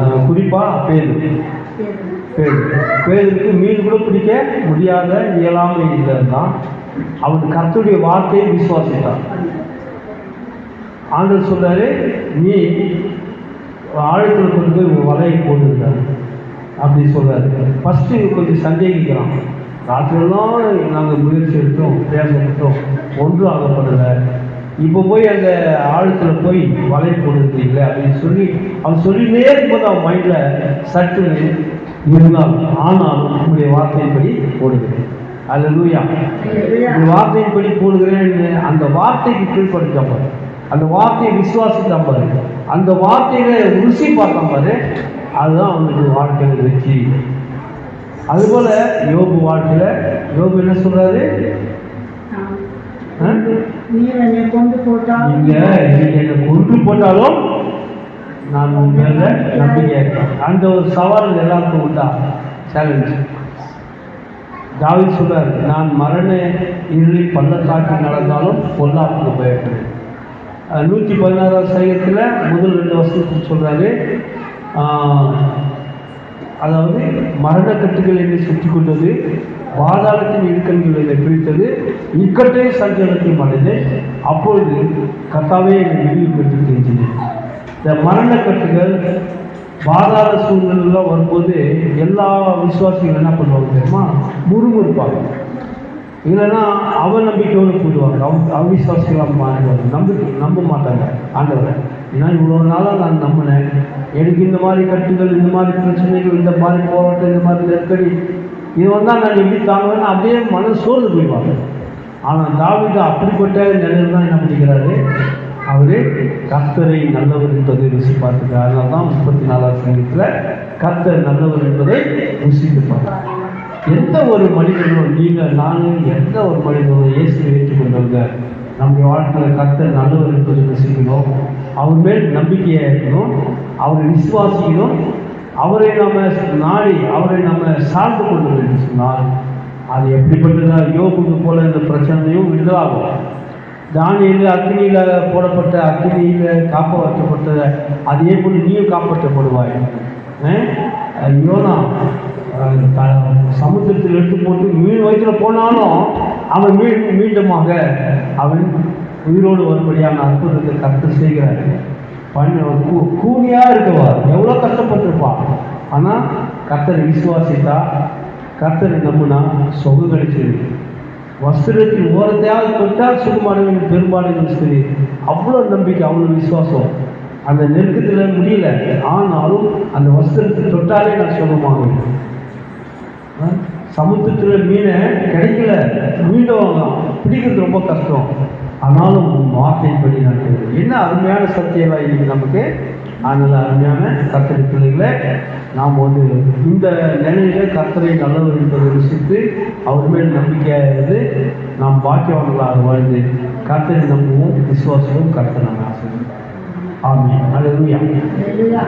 குறிப்பா பேரு. பேரு. பேருக்கு மீன் கூட பிடிக்க முடியாத இயலாமை இல்லைன்னா அவன் கர்த்தருடைய வார்த்தையை விசுவாசித்தான் ஆண்டு சொல்றாரு நீ ஆழத்தில் கொண்டு போய் வலையை போட்டுருந்தாரு அப்படி சொல்றாரு. ஃபஸ்ட்டு கொஞ்சம் சந்தேகிக்கிறான். ராத்திரெல்லாம் நாங்கள் முயற்சி எடுத்தோம் பேசப்பட்டோம். ஒன்றும் ஆகப்படலை. இப்போ போய் அந்த ஆழத்தில் போய் வலை போட்டுருக்கீங்களே அப்படின்னு சொல்லி அவன் சொல்லினே இருக்கும்போது அவன் மைண்டில் சற்று இருந்தால் ஆனால் உங்களுடைய வார்த்தையின்படி போடுகிறேன். அல்ல லூயா இந்த வார்த்தையின்படி போடுகிறேன்னு அந்த வார்த்தைக்கு கீழ்ப்படுத்த பாரு. அந்த வார்த்தையை விசுவாசித்தான் பாரு. அந்த வார்த்தையில ருசி பார்த்தான் பாரு. அதுதான் அவனுக்கு வாழ்க்கையில் வெற்றி. அதுபோல யோபு வாழ்க்கையில யோபு என்ன சொல்றாரு? ஆ? நீர் என்னை கொண்டு போட்டால் நீங்க என்னை போட்டாலும் நான் உங்க மேல நம்பிக்கை இருக்கேன் அந்த ஒரு சவால் எல்லாருக்கும் உண்டா? சேலஞ்ச் ஜாவி சொல்றாரு நான் மரண இருளில் பள்ளத்தாக்கில் நடந்தாலும் பொல்லாப்புக்கு பயப்படுறேன் நூற்றி பதினாறாவது சையத்தில் முதல் ரெண்டு வருஷத்துக்கு சொல்கிறாரு அதாவது மரணக்கட்டுகள் என்னை சுற்றி கொண்டது பாதாளத்தின் இடுக்கண்கள் என்னை பிரித்தது இக்கட்டே சஞ்சலத்தையும் அடைந்து அப்பொழுது கத்தாவே என்னை விடிவு பெற்று தெரிஞ்சினேன் இந்த மரணக்கட்டுகள் பாதாள சூழ்நிலைலாம் வரும்போது எல்லா விசுவாசிகளும் என்ன பண்ணுவாங்க தெரியுமா? முறுமுறுப்பாங்க. இல்லைன்னா அவநம்பிக்கையோடு கூடுவாங்க அவ அவிசுவாசிகளாக மாறிடுவாங்க. நம்ப நம்ப மாட்டாங்க ஆண்டவரை. ஏன்னா இவ்வளோ நாளாக நான் நம்பினேன். எனக்கு இந்த மாதிரி கட்டுகள் இந்த மாதிரி பிரச்சனைகள் இந்த மாதிரி போராட்டம் இந்த மாதிரி நெருக்கடி இது வந்தால் நான் எப்படி தாங்குவேன் அப்படியே மன சோர்ந்து போயிடுவாங்க. ஆனால் தாவீது அப்படிப்பட்ட நிலையில் தான் என்ன பண்ணிக்கிறாரு? அவர் கர்த்தரை நல்லவர் என்பதை ருசி பார்த்துக்கிறார் அதனால தான் முப்பத்தி நாலாவது சங்கத்தில் கர்த்தர் நல்லவர் என்பதை ருசித்து பார்த்தார் எந்த ஒரு மனிதனும் நீங்கள் நானும் எந்த ஒரு மனிதனும் இயேசு ஏற்றுக்கொண்டவங்க நம்முடைய வாழ்க்கையில் கர்த்தர் நல்லவர் என்பதை ருசிக்கணும். அவர் மேல் நம்பிக்கையாக இருக்கணும். அவர் விசுவாசிக்கணும் அவரை நம்ம நாடி அவரை நம்ம சார்ந்து கொண்டு என்று சொன்னால் அது எப்படிப்பட்டதா? யோகுக்கு போல இந்த பிரச்சனையும் விடுதலாகும். தானியில் அக்னியில் போடப்பட்ட அக்னியில் காப்பாற்றப்பட்ட அதே போல் நீயும் காப்பாற்றப்படுவாய். அஹ் யோனா சமுத்திரத்தில் எடுத்து போட்டு மீன் வயிற்றில் போனாலும் அவன் மீன் மீண்டுமாக அவன் உயிரோடு வரும்படியான அற்புதத்தை கற்று செய்கிறார்கள் பண்ண கூ கூனியாக இருக்கவா எவ்வளோ கஷ்டப்பட்டிருப்பான். ஆனால் கர்த்தரை விசுவாசித்தா கர்த்தரை நம்பினா சொகு கிடைச்சிருக்கு வஸ்திரத்தின் ஓரத்தையாவது தொட்டால் சுகமானவன் பெரும்பாலும் சரி அவ்வளோ நம்பிக்கை அவ்வளோ விசுவாசம். அந்த நெருக்கத்தில் முடியல. ஆனாலும் அந்த வஸ்திரத்தை தொட்டாலே நான் சுகமாகுவேன் சமுத்திரத்தில் மீனை கிடைக்கல. மீண்டும் வாங்கலாம் பிடிக்கிறது ரொம்ப கஷ்டம். ஆனாலும் வார்த்தை என்ன அருமையான சத்தியவா இன்னைக்கு நமக்கு. அதனால் அருமையான கர்த்தரை பிள்ளைகளை நாம் வந்து இந்த நிலையில கத்தரை நல்லவர் என்பதை ருசித்து அவர் மேல் நம்பிக்கையாக இருந்து நாம் பாக்கியவான்களாக வாழ்ந்து கத்தரை நம்புவோம் விசுவாசமும் கர்த்தர் ஆசை ஆமே அல்லேலூயா